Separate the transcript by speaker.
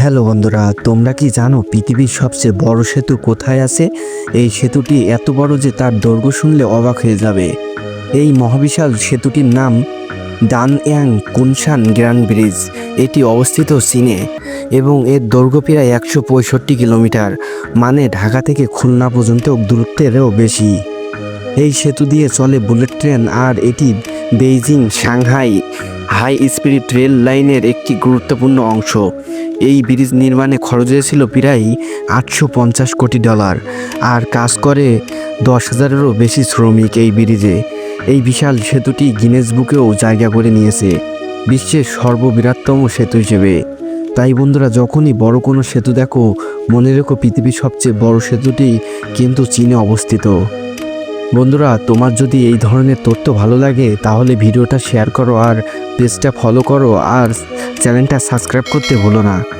Speaker 1: Hello বন্ধুরা, তোমরা কি জানো পৃথিবীর সবচেয়ে বড় সেতু কোথায় আছে? এই সেতুটি এত বড় যে তার দৈর্ঘ্য শুনলে অবাক হয়ে যাবে। এই মহাবিশাল সেতুটির নাম ডান ডানয়াং কুনশান গ্র্যান্ড ব্রিজ। এটি অবস্থিত চীনে এবং এর দৈর্ঘ্য প্রায় একশো পঁয়ষট্টি কিলোমিটার মানে ঢাকা থেকে খুলনা পর্যন্ত দূরত্বেরও বেশি। এই সেতু দিয়ে চলে বুলেট ট্রেন আর এটি Beijing Shanghai high speed rail লাইনের একটি গুরুত্বপূর্ণ অংশ। এই ব্রিজ নির্মাণে খরচ হয়েছিল প্রায় আটশো পঞ্চাশ কোটি ডলার আর কাজ করে দশ হাজারেরও বেশি শ্রমিক এই ব্রিজে। এই বিশাল সেতুটি গিনেস বুকেও জায়গা করে নিয়েছে, বিশ্বের সর্ববৃহত্তম সেতু হিসেবে। তাই বন্ধুরা, যখনই বড় কোনো সেতু দেখো, মনে রেখো পৃথিবীর সবচেয়ে বড় সেতুটি কিন্তু চীনে অবস্থিত। বন্ধুরা, তোমার যদি এই ধরনের তথ্য ভালো লাগে, তাহলে ভিডিওটা শেয়ার করো আর পেজটা ফলো করো আর চ্যানেলটা সাবস্ক্রাইব করতে ভুলো না।